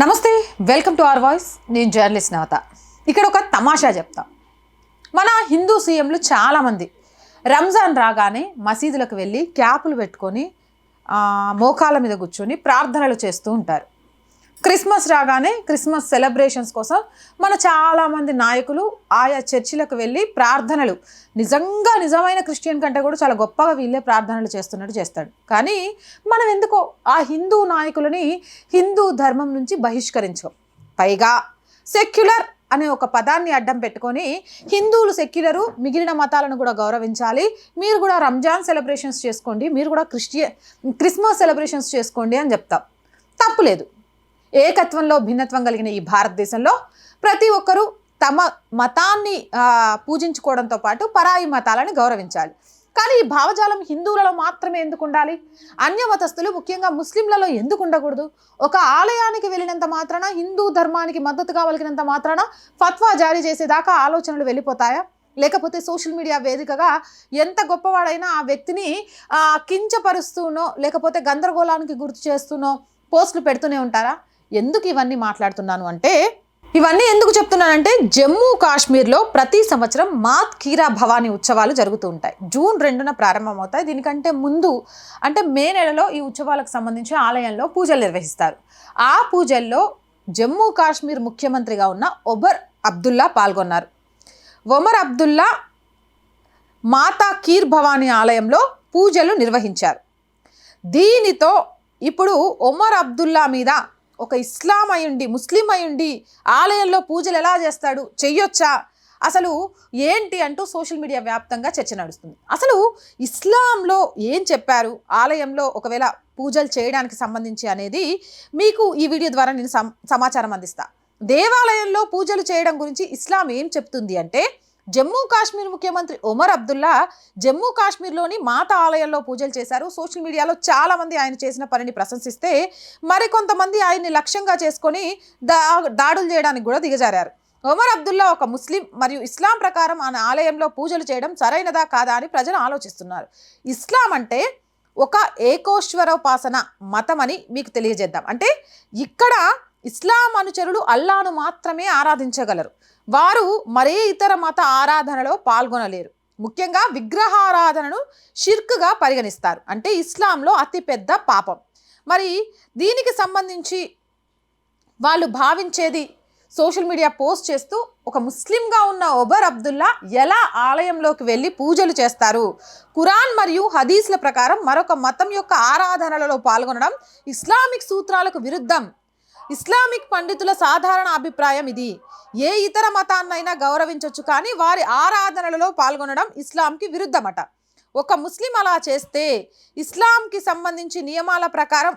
నమస్తే welcome to R voice. నేను journalist నవత. ఇక్కడ ఒక తమాషా చెప్తా. మన హిందూ సీఎంలు చాలామంది రంజాన్ రాగానే మసీదులకు వెళ్ళి క్యాపులు పెట్టుకొని మోకాల మోకాళ్ళ మీద కూర్చొని ప్రార్థనలు చేస్తూ ఉంటారు. క్రిస్మస్ రాగానే క్రిస్మస్ సెలబ్రేషన్స్ కోసం మన చాలామంది నాయకులు ఆయా చర్చిలకు వెళ్ళి ప్రార్థనలు. నిజంగా నిజమైన క్రిస్టియన్ కంటే కూడా చాలా గొప్పగా వీళ్ళే ప్రార్థనలు చేస్తున్నట్టు చేస్తాడు. కానీ మనం ఎందుకో ఆ హిందూ నాయకులని హిందూ ధర్మం నుంచి బహిష్కరించాం. పైగా సెక్యులర్ అనే ఒక పదాన్ని అడ్డం పెట్టుకొని హిందువులు సెక్యులరు మిగిలిన మతాలను కూడా గౌరవించాలి. మీరు కూడా రంజాన్ సెలబ్రేషన్స్ చేసుకోండి మీరు కూడా క్రిస్టియన్ క్రిస్మస్ సెలబ్రేషన్స్ చేసుకోండి అని చెప్తాం. తప్పులేదు ఏకత్వంలో భిన్నత్వం కలిగిన ఈ భారతదేశంలో ప్రతి ఒక్కరూ తమ మతాన్ని పూజించుకోవడంతో పాటు పరాయి మతాలను గౌరవించాలి. కానీ ఈ భావజాలం హిందువులలో మాత్రమే ఎందుకు ఉండాలి? అన్య మతస్థులు ముఖ్యంగా ముస్లింలలో ఎందుకు ఉండకూడదు? ఒక ఆలయానికి వెళ్ళినంత మాత్రాన హిందూ ధర్మానికి మద్దతుగా కావలిగినంత మాత్రాన ఫత్వా జారీ చేసేదాకా ఆలోచనలు వెళ్ళిపోతాయా? లేకపోతే సోషల్ మీడియా వేదికగా ఎంత గొప్పవాడైనా ఆ వ్యక్తిని కించపరుస్తూనో లేకపోతే గందరగోళానికి గుర్తు చేస్తూనో పోస్టులు పెడుతూనే ఉంటారా? ఎందుకు ఇవన్నీ మాట్లాడుతున్నాను అంటే ఇవన్నీ ఎందుకు చెప్తున్నానంటే జమ్మూ కాశ్మీర్లో ప్రతి సంవత్సరం మాత్ కీరా భవానీ ఉత్సవాలు జరుగుతూ ఉంటాయి. జూన్ రెండున ప్రారంభమవుతాయి. దీనికంటే ముందు అంటే మే నెలలో ఈ ఉత్సవాలకు సంబంధించి ఆలయంలో పూజలు నిర్వహిస్తారు. ఆ పూజల్లో జమ్మూ కాశ్మీర్ ముఖ్యమంత్రిగా ఉన్న ఒబర్ అబ్దుల్లా పాల్గొన్నారు. ఒమర్ అబ్దుల్లా మాతా కీర్ భవానీ ఆలయంలో పూజలు నిర్వహించారు. దీనితో ఇప్పుడు ఒమర్ అబ్దుల్లా మీద ఒక ఇస్లాం అయ్యుండి ముస్లిం అయ్యుండి ఆలయంలో పూజలు ఎలా చేస్తాడు? చెయ్యొచ్చా? అసలు ఏంటి అంటూ సోషల్ మీడియా వ్యాప్తంగా చర్చ నడుస్తుంది. అసలు ఇస్లాంలో ఏం చెప్పారు? ఆలయంలో ఒకవేళ పూజలు చేయడానికి సంబంధించి అనేది మీకు ఈ వీడియో ద్వారా నేను సమాచారం అందిస్తా. దేవాలయంలో పూజలు చేయడం గురించి ఇస్లాం ఏం చెప్తుంది అంటే జమ్మూ కాశ్మీర్ ముఖ్యమంత్రి ఒమర్ అబ్దుల్లా జమ్మూ కాశ్మీర్లోని మాత ఆలయంలో పూజలు చేశారు. సోషల్ మీడియాలో చాలామంది ఆయన చేసిన పనిని ప్రశంసిస్తే మరికొంతమంది ఆయన్ని లక్ష్యంగా చేసుకొని దా దాడులు చేయడానికి కూడా దిగజారారు. ఒమర్ అబ్దుల్లా ఒక ముస్లిం మరియు ఇస్లాం ప్రకారం ఆయన ఆలయంలో పూజలు చేయడం సరైనదా కాదా అని ప్రజలు ఆలోచిస్తున్నారు. ఇస్లాం అంటే ఒక ఏకోశ్వరోపాసన మతం అని మీకు తెలియజేద్దాం. అంటే ఇక్కడ ఇస్లాం అనుచరులు అల్లాను మాత్రమే ఆరాధించగలరు. వారు మరే ఇతర మత ఆరాధనలో పాల్గొనలేరు. ముఖ్యంగా విగ్రహారాధనను షిర్క్గా పరిగణిస్తారు. అంటే ఇస్లాంలో అతిపెద్ద పాపం. మరి దీనికి సంబంధించి వాళ్ళు భావించేది సోషల్ మీడియా పోస్ట్ చేస్తూ ఒక ముస్లింగా ఉన్న ఒబర్ అబ్దుల్లా ఎలా ఆలయంలోకి వెళ్ళి పూజలు చేస్తారు? ఖురాన్ మరియు హదీస్ల ప్రకారం మరొక మతం యొక్క ఆరాధనలలో పాల్గొనడం ఇస్లామిక్ సూత్రాలకు విరుద్ధం. ఇస్లామిక్ పండితుల సాధారణ అభిప్రాయం ఇది. ఏ ఇతర మతాన్నైనా గౌరవించవచ్చు కానీ వారి ఆరాధనలలో పాల్గొనడం ఇస్లాంకి విరుద్ధమట. ఒక ముస్లిం అలా చేస్తే ఇస్లాంకి సంబంధించి నియమాల ప్రకారం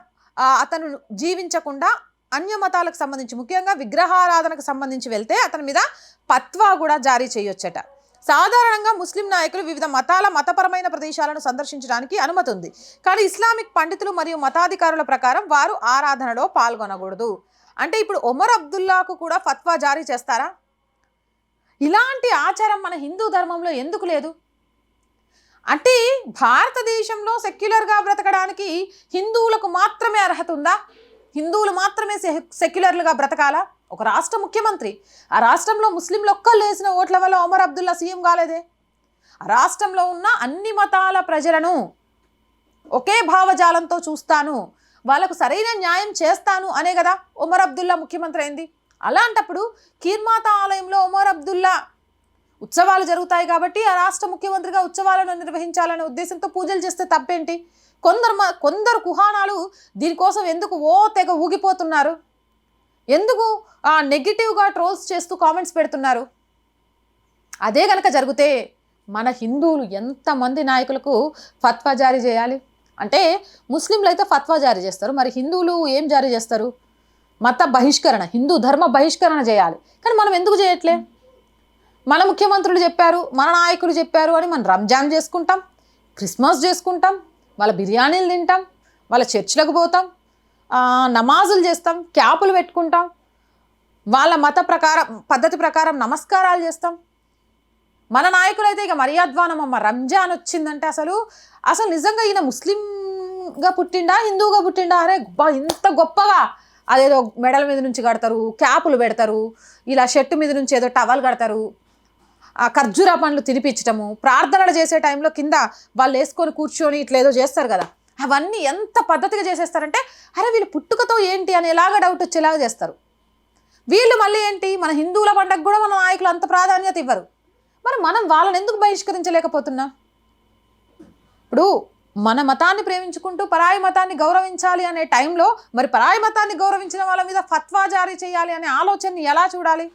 అతను జీవించకుండా అన్య మతాలకు సంబంధించి ముఖ్యంగా విగ్రహారాధనకు సంబంధించి వెళ్తే అతని మీద పత్వా కూడా జారీ చేయొచ్చట. సాధారణంగా ముస్లిం నాయకులు వివిధ మతాల మతపరమైన ప్రదేశాలను సందర్శించడానికి అనుమతి ఉంది కానీ ఇస్లామిక్ పండితులు మరియు మతాధికారుల ప్రకారం వారు ఆరాధనలో పాల్గొనకూడదు. అంటే ఇప్పుడు ఒమర్ అబ్దుల్లాకు కూడా ఫత్వా జారీ చేస్తారా? ఇలాంటి ఆచారం మన హిందూ ధర్మంలో ఎందుకు లేదు? అంటే భారతదేశంలో సెక్యులర్గా బ్రతకడానికి హిందువులకు మాత్రమే అర్హత ఉందా? హిందువులు మాత్రమే సె- సెక్యులర్లుగా బ్రతకాలా? ఒక రాష్ట్ర ముఖ్యమంత్రి ఆ రాష్ట్రంలో ముస్లింలు ఒక్కళ్ళు వేసిన ఓట్ల వల్ల ఒమర్ అబ్దుల్లా సీఎం కాలేదే? ఆ రాష్ట్రంలో ఉన్న అన్ని మతాల ప్రజలను ఒకే భావజాలంతో చూస్తాను వాళ్ళకు సరైన న్యాయం చేస్తాను అనే కదా ఒమర్ అబ్దుల్లా ముఖ్యమంత్రి అయింది. అలాంటప్పుడు కీర్మాత ఆలయంలో ఒమర్ అబ్దుల్లా ఉత్సవాలు జరుగుతాయి కాబట్టి ఆ రాష్ట్ర ముఖ్యమంత్రిగా ఉత్సవాలను నిర్వహించాలనే ఉద్దేశంతో పూజలు చేస్తే తప్పేంటి? కొందరు మ- కొందరు కుహానాలు దీనికోసం ఎందుకు ఓ తెగ ఊగిపోతున్నారు? ఎందుకు ఆ నెగిటివ్గా ట్రోల్స్ చేస్తూ కామెంట్స్ పెడుతున్నారు? అదే కనుక జరిగితే మన హిందువులు ఎంతమంది నాయకులకు ఫత్వా జారీ చేయాలి? అంటే ముస్లింలు అయితే ఫత్వా జారీ చేస్తారు మరి హిందువులు ఏం జారీ చేస్తారు? మత బహిష్కరణ హిందూ ధర్మ బహిష్కరణ చేయాలి. కానీ మనం ఎందుకు చేయట్లే? మన ముఖ్యమంత్రులు చెప్పారు మన నాయకులు చెప్పారు అని మనం రంజాన్ చేసుకుంటాం క్రిస్మస్ చేసుకుంటాం వాళ్ళ బిర్యానీలు తింటాం వాళ్ళ చర్చిలకు పోతాం నమాజులు చేస్తాం క్యాపులు పెట్టుకుంటాం వాళ్ళ మత ప్రకారం పద్ధతి ప్రకారం నమస్కారాలు చేస్తాం. మన నాయకులైతే ఇక మర్యాద్వానం అమ్మ రంజాన్ వచ్చిందంటే అసలు అసలు నిజంగా ఈయన ముస్లింగా పుట్టిండా హిందువుగా పుట్టిండా? అరే ఇంత గొప్పగా! అదేదో మెడల మీద నుంచి కడతారు క్యాపులు పెడతారు ఇలా షర్టు మీద నుంచి ఏదో టవల్ కడతారు ఆ ఖర్జూర పండ్లు తినిపించటము ప్రార్థనలు చేసే టైంలో కింద వాళ్ళు వేసుకొని కూర్చొని ఇట్లా ఏదో చేస్తారు కదా. అవన్నీ ఎంత పద్ధతిగా చేసేస్తారంటే అరే వీళ్ళు పుట్టుకతో ఏంటి అని ఎలాగ డౌట్ వచ్చేలాగా చేస్తారు. వీళ్ళు మళ్ళీ ఏంటి? మన హిందువుల పండగ కూడా మన నాయకులు అంత ప్రాధాన్యత ఇవ్వరు. మరి మనం వాళ్ళని ఎందుకు బహిష్కరించలేకపోతున్నా? ఇప్పుడు మన మతాన్ని ప్రేమించుకుంటూ పరాయి మతాన్ని గౌరవించాలి అనే టైంలో మరి పరాయి మతాన్ని గౌరవించిన వాళ్ళ మీద ఫత్వా జారీ చేయాలి అనే ఆలోచనని ఎలా చూడాలి?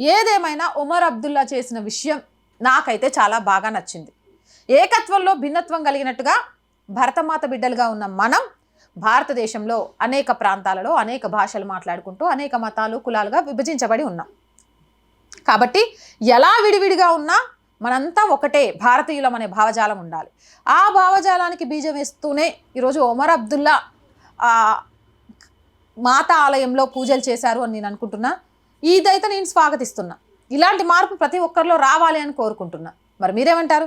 ఏదేమైనా ఉమర్ అబ్దుల్లా చేసిన విషయం నాకైతే చాలా బాగా నచ్చింది. ఏకత్వంలో భిన్నత్వం కలిగినట్టుగా భరతమాత బిడ్డలుగా ఉన్న మనం భారతదేశంలో అనేక ప్రాంతాలలో అనేక భాషలు మాట్లాడుకుంటూ అనేక మతాలు కులాలుగా విభజించబడి ఉన్నాం. కాబట్టి ఎలా విడివిడిగా ఉన్నా మనంతా ఒకటే భారతీయులం అనే భావజాలం ఉండాలి. ఆ భావజాలానికి బీజం వేస్తూనే ఈరోజు ఒమర్ అబ్దుల్లా మాత ఆలయంలో పూజలు చేశారు అని నేను అనుకుంటున్నా. ఇదైతే నేను స్వాగతిస్తున్నా. ఇలాంటి మార్పు ప్రతి ఒక్కరిలో రావాలి అని కోరుకుంటున్నా. మరి మీరేమంటారు?